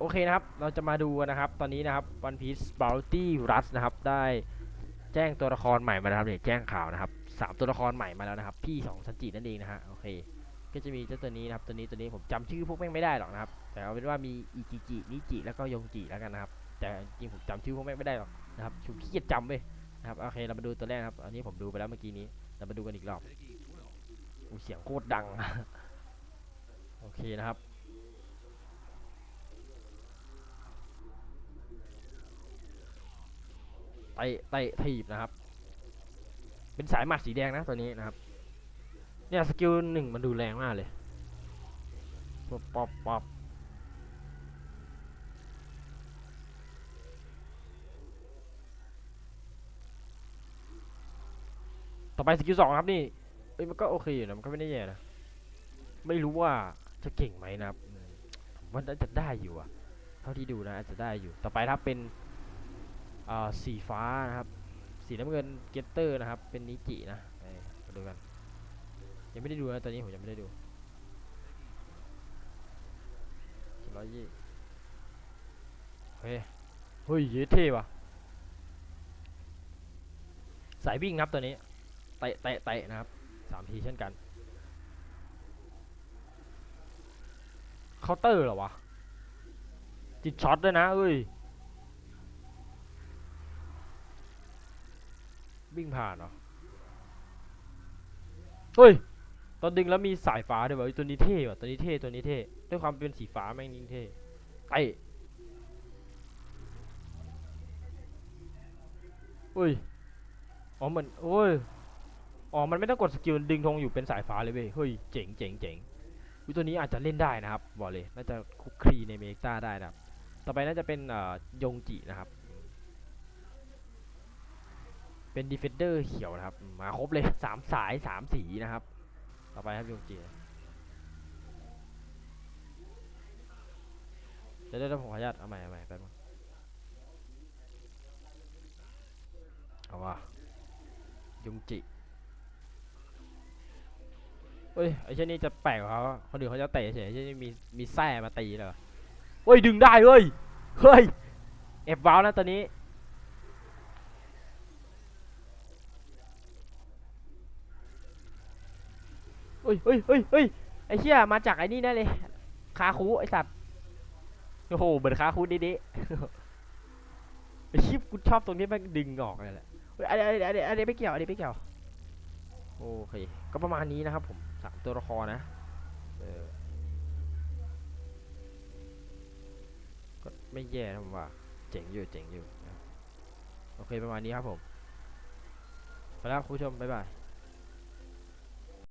โอเคนะครับ เราจะมาดูนะครับ ตอนนี้นะครับ One Piece Bounty Rush นะครับ ได้แจ้งตัวละครใหม่มาแล้วครับเนี่ยแจ้งข่าวนะครับสามตัวละครใหม่มาแล้วนะครับ พี่สองซันจินั่นเองนะฮะ โอเค ก็จะมีเจ้าตัวนี้นะครับ ตัวนี้ตัวนี้ผมจำชื่อพวกแม่งไม่ได้หรอกนะครับ แต่เอาเป็นว่ามีอิจิจิ นิจิ แล้วก็ยงจิแล้วกันนะครับ แต่จริงผมจำชื่อพวกแม่งไม่ได้หรอกนะครับชุบขี้เกียจจำไปนะครับ โอเค เรามาดูตัวแรกครับ อันนี้ผมดูไปแล้วเมื่อกี้นี้ เรามาดูกันอีกรอบอเสียงโคตรดัง โอเคนะครับ ตะเตะถีบนะครับ เป็นสายหมัดสีแดงนะตัวนี้นะครับ เนี่ยสกิลหนึ่งมันดูแรงมากเลยป๊อปป๊อปป๊อต่อไปสกิลสองครับนี่เอ้ยมันก็โอเคอยู่นะมันก็ไม่ได้แย่นะไม่รู้ว่าจะเก่งไหมนะครับมผมว่าน่าจะได้อยู่อะเท่าที่ดูนะอาจจะได้อยู่ต่อไปนะครับเป็น สีฟ้านะครับ สีน้ำเงินเกตเตอร์นะครับ เป็นนิจินะมาดูกัน ยังไม่ได้ดูนะตอนนี้ผมยังไม่ได้ดูร้อยยี่เฮ้ยเฮ้ยเยเท่ว่ะ สายวิ่งนะครับตัวนี้เตะเตะเตะนะครับสามทีเช่นกันเคาน์เตอร์เหรอวะจิตช็อตด้วยนะเอ้ย วิ่งผ่านเหรอ เฮ้ย ตอนดึงแล้วมีสายฟ้าด้วยวะตัวนี้เท่ว่ะตัวนี้เท่ตัวนี้เท่ ด้วยความเป็นสีฟ้าแม่งยิ่งเท่ไอเฮ้ย อ๋อมือนโอ้ย อ๋อ มันไม่ต้องกดสกิลดึงธงอยู่เป็นสายฟ้าเลยเว้ย เฮ้ย เจ๋งเจ๋งเจ๋งอุ๊ยตัวนี้อาจจะเล่นได้นะครับ บอกเลย น่าจะคุกคลีในเมกาได้นะครับ ต่อไปน่าจะเป็นเอ่อยงจินะครับ เป็นดีเฟนเดอร์เขียวนะครับ มาครบเลยสามสายสามสีนะครับ ต่อไปครับยงจีเดี๋ยวเดี๋ยวผมขออนุญาตเอาใหม่เอาใหม่แป๊บนึงเอาว่ะยงจิเฮ้ยไอ้เช่นนี้จะแปลกกว่าเขาคนอื่นเขาจะเตะเฉยไอ้เช่นนี้มีมีแส้มาตีเลยเหรอเฮ้ยดึงได้เฮ้ยเฮ้ยเอฟวาวนะตัวนี้้ยเฮ้ยเฮ้ยเฮ้ยไอ้เชี่ยมาจากไอ้นี่แน่เลยคาคูไอ้สัตว์โอ้โหเหมือนคาคูดิดิไอ้ชิปกูชอบตรงนี้มันดึงออกเลยแหละเฮ้ยอันนี้อันนี้อันนี้อันนี้ไม่เกี่ยวอันนี้ไม่เกี่ยวโอเค ก็ประมาณนี้นะครับผมสามตัวละครนะเออก็ไม่แย่นะผมว่า เจ๋งอยู่เจ๋งอยู่ โอเคประมาณนี้ครับผม ไปแล้วคุณผู้ชม บ๊ายบาย